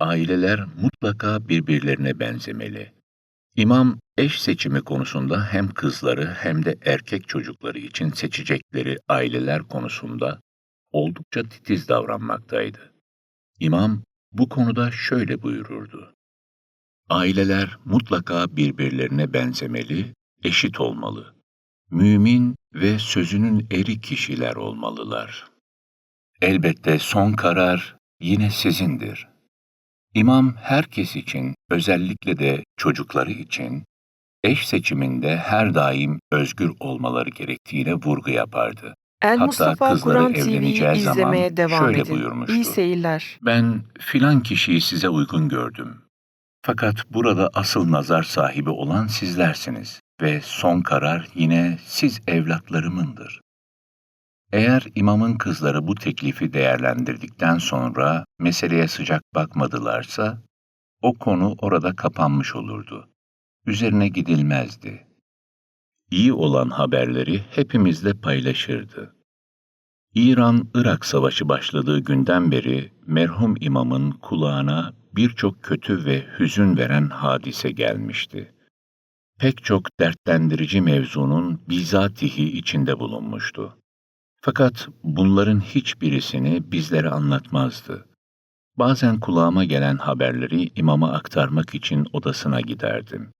aileler mutlaka birbirlerine benzemeli. İmam eş seçimi konusunda hem kızları hem de erkek çocukları için seçecekleri aileler konusunda oldukça titiz davranmaktaydı. İmam bu konuda şöyle buyururdu. Aileler mutlaka birbirlerine benzemeli, eşit olmalı. Mümin ve sözünün eri kişiler olmalılar. Elbette son karar yine sizindir. İmam herkes için, özellikle de çocukları için, eş seçiminde her daim özgür olmaları gerektiğine vurgu yapardı. El Hatta Mustafa kızları Kur'an evleneceği zaman devam şöyle edin. buyurmuştu. İyi seyirler. Ben filan kişiyi size uygun gördüm. Fakat burada asıl nazar sahibi olan sizlersiniz ve son karar yine siz evlatlarımındır. Eğer imamın kızları bu teklifi değerlendirdikten sonra meseleye sıcak bakmadılarsa, o konu orada kapanmış olurdu. Üzerine gidilmezdi. İyi olan haberleri hepimizle paylaşırdı. İran-Irak savaşı başladığı günden beri merhum imamın kulağına birçok kötü ve hüzün veren hadise gelmişti. Pek çok dertlendirici mevzunun bizatihi içinde bulunmuştu. Fakat bunların hiçbirisini bizlere anlatmazdı. Bazen kulağıma gelen haberleri imama aktarmak için odasına giderdim.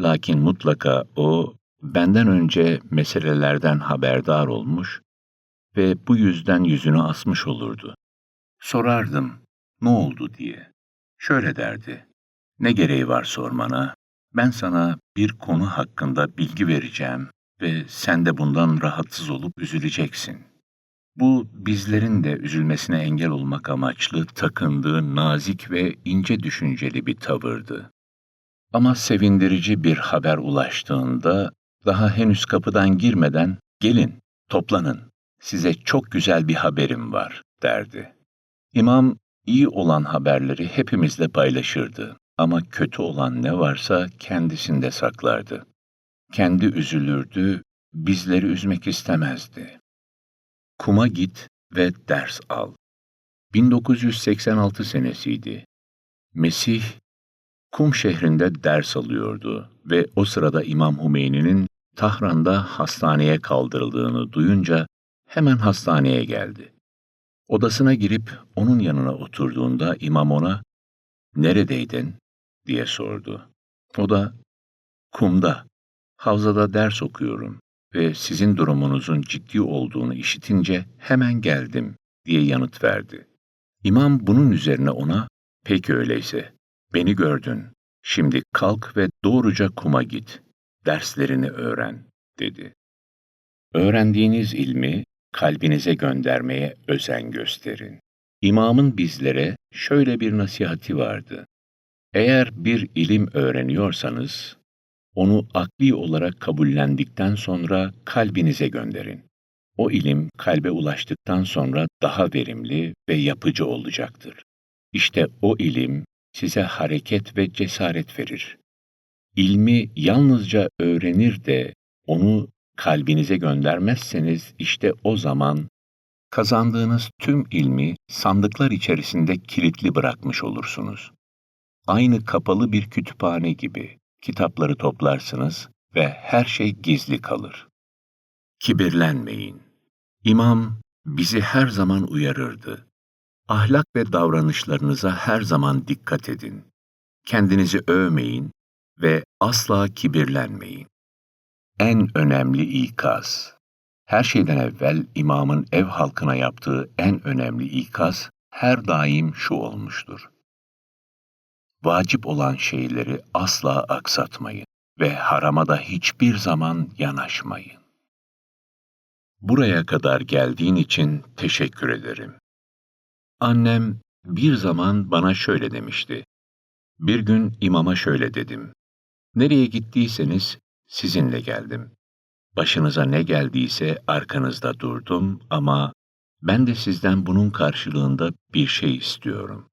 Lakin mutlaka o, benden önce meselelerden haberdar olmuş ve bu yüzden yüzünü asmış olurdu. Sorardım, ne oldu diye. Şöyle derdi, ne gereği var sormana, ben sana bir konu hakkında bilgi vereceğim ve sen de bundan rahatsız olup üzüleceksin. Bu bizlerin de üzülmesine engel olmak amaçlı takındığı nazik ve ince düşünceli bir tavırdı. Ama sevindirici bir haber ulaştığında daha henüz kapıdan girmeden gelin, toplanın, size çok güzel bir haberim var derdi. İmam iyi olan haberleri hepimizle paylaşırdı ama kötü olan ne varsa kendisinde saklardı. Kendi üzülürdü, bizleri üzmek istemezdi. Kuma git ve ders al. 1986 senesiydi. Mesih, Kum şehrinde ders alıyordu ve o sırada İmam Hümeyni'nin Tahran'da hastaneye kaldırıldığını duyunca hemen hastaneye geldi. Odasına girip onun yanına oturduğunda imam ona "Neredeydin?" diye sordu. O da "Kumda, havzada ders okuyorum ve sizin durumunuzun ciddi olduğunu işitince hemen geldim." diye yanıt verdi. İmam bunun üzerine ona "Peki öyleyse, beni gördün. Şimdi kalk ve doğruca kuma git. Derslerini öğren." dedi. Öğrendiğiniz ilmi kalbinize göndermeye özen gösterin. İmamın bizlere şöyle bir nasihati vardı. Eğer bir ilim öğreniyorsanız, onu akli olarak kabullendikten sonra kalbinize gönderin. O ilim kalbe ulaştıktan sonra daha verimli ve yapıcı olacaktır. İşte o ilim size hareket ve cesaret verir. İlmi yalnızca öğrenir de onu kalbinize göndermezseniz işte o zaman kazandığınız tüm ilmi sandıklar içerisinde kilitli bırakmış olursunuz. Aynı kapalı bir kütüphane gibi kitapları toplarsınız ve her şey gizli kalır. Kibirlenmeyin. İmam bizi her zaman uyarırdı. Ahlak ve davranışlarınıza her zaman dikkat edin. Kendinizi övmeyin ve asla kibirlenmeyin. En önemli ikaz. Her şeyden evvel imamın ev halkına yaptığı en önemli ikaz her daim şu olmuştur. Vacip olan şeyleri asla aksatmayın ve harama da hiçbir zaman yanaşmayın. Buraya kadar geldiğin için teşekkür ederim. Annem bir zaman bana şöyle demişti. Bir gün imama şöyle dedim. Nereye gittiyseniz sizinle geldim. Başınıza ne geldiyse arkanızda durdum ama ben de sizden bunun karşılığında bir şey istiyorum.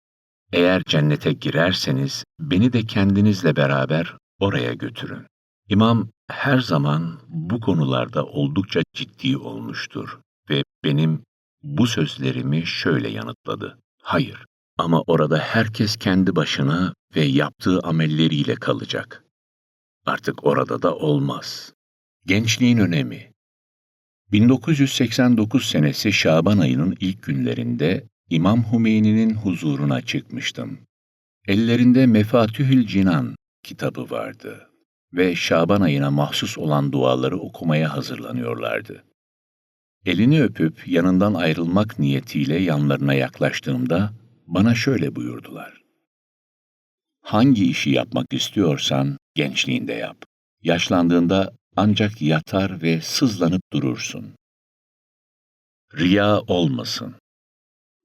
Eğer cennete girerseniz beni de kendinizle beraber oraya götürün. İmam her zaman bu konularda oldukça ciddi olmuştur ve benim bu sözlerimi şöyle yanıtladı. Hayır, Ama orada herkes kendi başına ve yaptığı amelleriyle kalacak. Artık orada da olmaz. Gençliğin önemi 1989 senesi Şaban ayının ilk günlerinde İmam Hümeyni'nin huzuruna çıkmıştım. Ellerinde Mefatühül Cinan kitabı vardı ve Şaban ayına mahsus olan duaları okumaya hazırlanıyorlardı. Elini öpüp yanından ayrılmak niyetiyle yanlarına yaklaştığımda bana şöyle buyurdular. Hangi işi yapmak istiyorsan gençliğinde yap. Yaşlandığında ancak yatar ve sızlanıp durursun. Riya olmasın.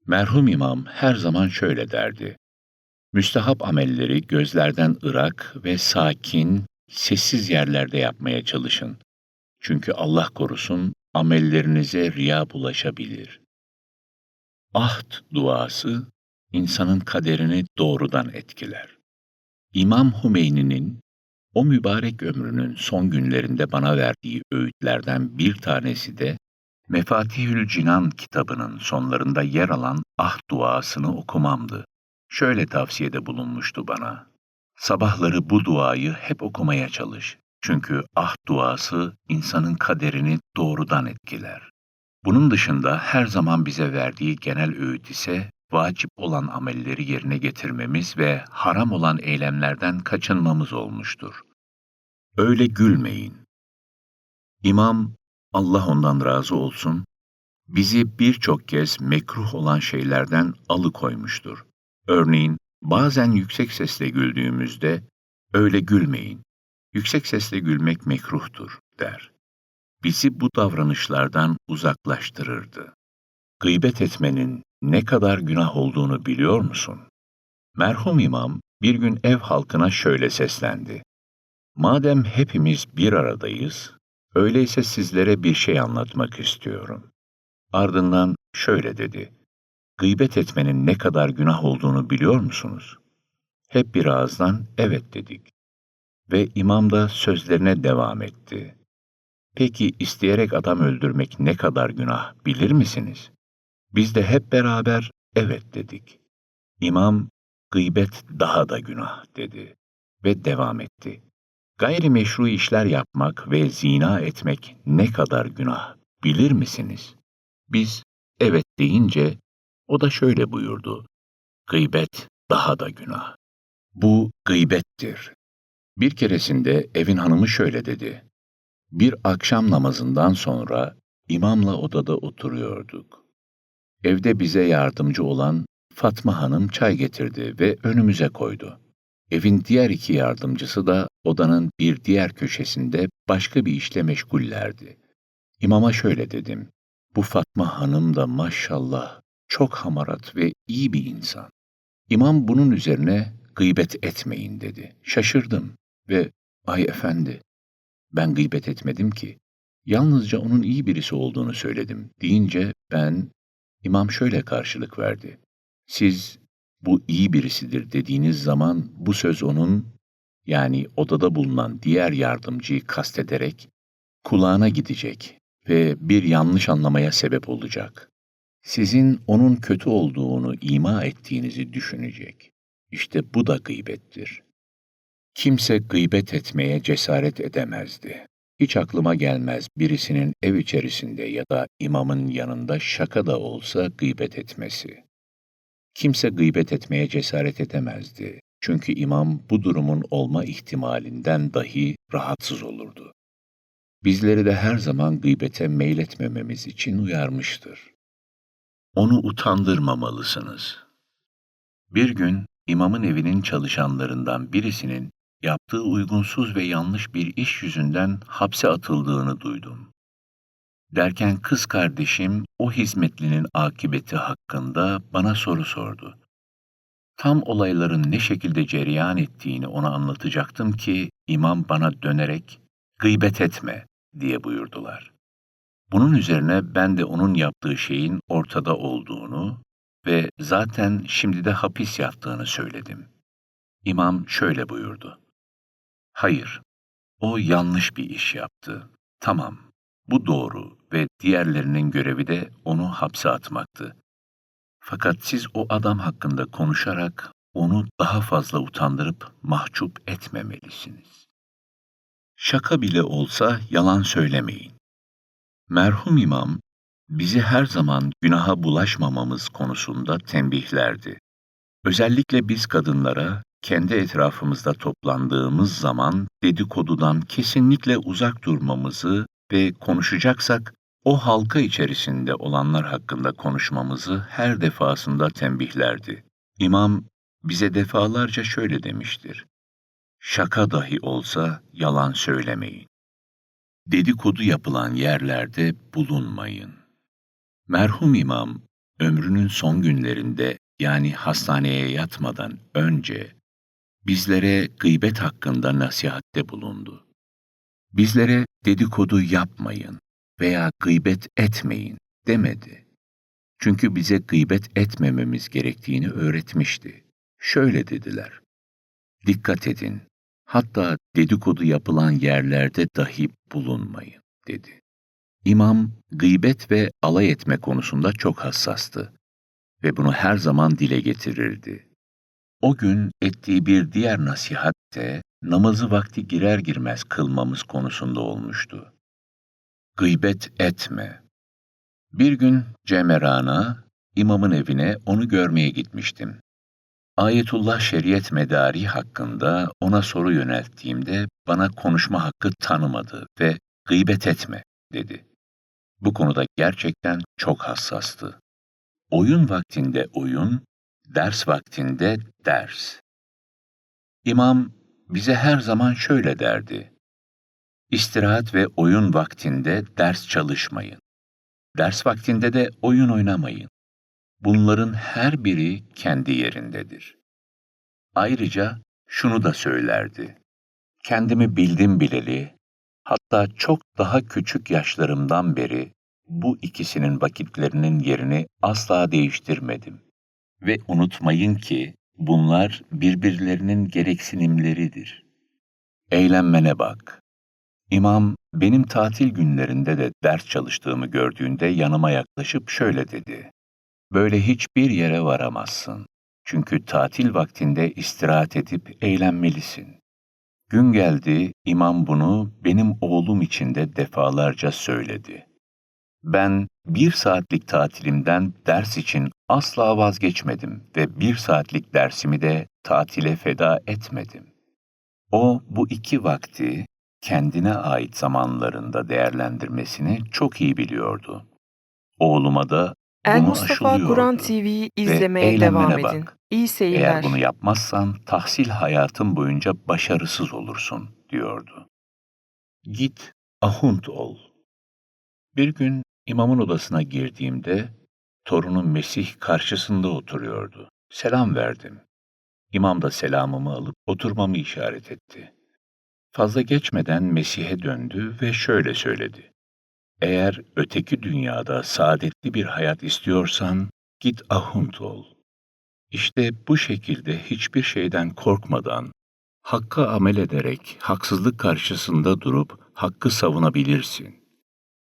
Merhum imam her zaman şöyle derdi. Müstehap amelleri gözlerden ırak ve sakin, sessiz yerlerde yapmaya çalışın. Çünkü Allah korusun amellerinize riya bulaşabilir. Ahd duası insanın kaderini doğrudan etkiler. İmam Hümeyni'nin o mübarek ömrünün son günlerinde bana verdiği öğütlerden bir tanesi de Mefatihül Cinan kitabının sonlarında yer alan ah duasını okumamdı. Şöyle tavsiyede bulunmuştu bana. Sabahları bu duayı hep okumaya çalış. Çünkü ah duası insanın kaderini doğrudan etkiler. Bunun dışında her zaman bize verdiği genel öğüt ise vacip olan amelleri yerine getirmemiz ve haram olan eylemlerden kaçınmamız olmuştur. Öyle gülmeyin. İmam, Allah ondan razı olsun, bizi birçok kez mekruh olan şeylerden alıkoymuştur. Örneğin bazen yüksek sesle güldüğümüzde öyle gülmeyin. Yüksek sesle gülmek mekruhtur der. Bizi bu davranışlardan uzaklaştırırdı. Gıybet etmenin ne kadar günah olduğunu biliyor musun? Merhum imam bir gün ev halkına şöyle seslendi. Madem hepimiz bir aradayız, öyleyse sizlere bir şey anlatmak istiyorum. Ardından şöyle dedi. Gıybet etmenin ne kadar günah olduğunu biliyor musunuz? Hep bir ağızdan evet dedik. Ve imam da sözlerine devam etti. Peki isteyerek adam öldürmek ne kadar günah bilir misiniz? Biz de hep beraber evet dedik. İmam, gıybet daha da günah dedi ve devam etti. Gayrimeşru işler yapmak ve zina etmek ne kadar günah bilir misiniz? Biz evet deyince o da şöyle buyurdu. Gıybet daha da günah. Bu gıybettir. Bir keresinde evin hanımı şöyle dedi. Bir akşam namazından sonra imamla odada oturuyorduk. Evde bize yardımcı olan Fatma Hanım çay getirdi ve önümüze koydu. Evin diğer iki yardımcısı da odanın bir diğer köşesinde başka bir işle meşgullerdi. İmama şöyle dedim, bu Fatma Hanım da maşallah çok hamarat ve iyi bir insan. İmam bunun üzerine gıybet etmeyin dedi. Şaşırdım ve ay efendi ben gıybet etmedim ki. Yalnızca onun iyi birisi olduğunu söyledim deyince ben İmam şöyle karşılık verdi. Siz bu iyi birisidir dediğiniz zaman bu söz onun yani odada bulunan diğer yardımcıyı kastederek kulağına gidecek ve bir yanlış anlamaya sebep olacak. Sizin onun kötü olduğunu ima ettiğinizi düşünecek. İşte bu da gıybettir. Kimse gıybet etmeye cesaret edemezdi. Hiç aklıma gelmez birisinin ev içerisinde ya da imamın yanında şaka da olsa gıybet etmesi. Kimse gıybet etmeye cesaret edemezdi. Çünkü imam bu durumun olma ihtimalinden dahi rahatsız olurdu. Bizleri de her zaman gıybete meyletmememiz için uyarmıştır. Onu utandırmamalısınız. Bir gün imamın evinin çalışanlarından birisinin yaptığı uygunsuz ve yanlış bir iş yüzünden hapse atıldığını duydum. Derken kız kardeşim o hizmetlinin akıbeti hakkında bana soru sordu. Tam olayların ne şekilde cereyan ettiğini ona anlatacaktım ki imam bana dönerek gıybet etme diye buyurdular. Bunun üzerine ben de onun yaptığı şeyin ortada olduğunu ve zaten şimdi de hapis yattığını söyledim. İmam şöyle buyurdu. Hayır, o yanlış bir iş yaptı. Tamam, bu doğru ve diğerlerinin görevi de onu hapse atmaktı. Fakat siz o adam hakkında konuşarak onu daha fazla utandırıp mahcup etmemelisiniz. Şaka bile olsa yalan söylemeyin. Merhum imam bizi her zaman günaha bulaşmamamız konusunda tembihlerdi. Özellikle biz kadınlara kendi etrafımızda toplandığımız zaman dedikodudan kesinlikle uzak durmamızı ve konuşacaksak o halka içerisinde olanlar hakkında konuşmamızı her defasında tembihlerdi. İmam bize defalarca şöyle demiştir. Şaka dahi olsa yalan söylemeyin. Dedikodu yapılan yerlerde bulunmayın. Merhum imam ömrünün son günlerinde yani hastaneye yatmadan önce bizlere gıybet hakkında nasihatte bulundu. Bizlere dedikodu yapmayın veya gıybet etmeyin demedi. Çünkü bize gıybet etmememiz gerektiğini öğretmişti. Şöyle dediler. Dikkat edin, hatta dedikodu yapılan yerlerde dahi bulunmayın, dedi. İmam, gıybet ve alay etme konusunda çok hassastı ve bunu her zaman dile getirirdi. O gün ettiği bir diğer nasihat de namazı vakti girer girmez kılmamız konusunda olmuştu. Gıybet etme. Bir gün Cemeran'a, imamın evine onu görmeye gitmiştim. Ayetullah Şeriyet Medari hakkında ona soru yönelttiğimde bana konuşma hakkı tanımadı ve gıybet etme dedi. Bu konuda gerçekten çok hassastı. Oyun vaktinde oyun, ders vaktinde ders. İmam bize her zaman şöyle derdi. İstirahat ve oyun vaktinde ders çalışmayın. Ders vaktinde de oyun oynamayın. Bunların her biri kendi yerindedir. Ayrıca şunu da söylerdi. Kendimi bildim bileli, hatta çok daha küçük yaşlarımdan beri bu ikisinin vakitlerinin yerini asla değiştirmedim. Ve unutmayın ki bunlar birbirlerinin gereksinimleridir. Eğlenmene bak. İmam benim tatil günlerinde de ders çalıştığımı gördüğünde yanıma yaklaşıp şöyle dedi. Böyle hiçbir yere varamazsın. Çünkü tatil vaktinde istirahat edip eğlenmelisin. Gün geldi, imam bunu benim oğlum için de defalarca söyledi. Ben bir saatlik tatilimden ders için asla vazgeçmedim ve bir saatlik dersimi de tatile feda etmedim. O bu iki vakti kendine ait zamanlarında değerlendirmesini çok iyi biliyordu. Oğluma da El Mustafa. Kur'an TV'yi izlemeye devam edin. bak. İyi seyirler. Eğer bunu yapmazsan tahsil hayatın boyunca başarısız olursun, diyordu. Git, ahunt ol. Bir gün imamın odasına girdiğimde torunum Mesih karşısında oturuyordu. Selam verdim. İmam da selamımı alıp oturmamı işaret etti. Fazla geçmeden Mesih'e döndü ve şöyle söyledi. Eğer öteki dünyada saadetli bir hayat istiyorsan git ahunt ol. İşte bu şekilde hiçbir şeyden korkmadan, hakka amel ederek haksızlık karşısında durup hakkı savunabilirsin.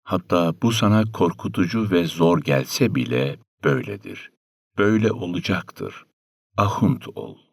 Hatta bu sana korkutucu ve zor gelse bile böyledir. Böyle olacaktır. Ahunt ol.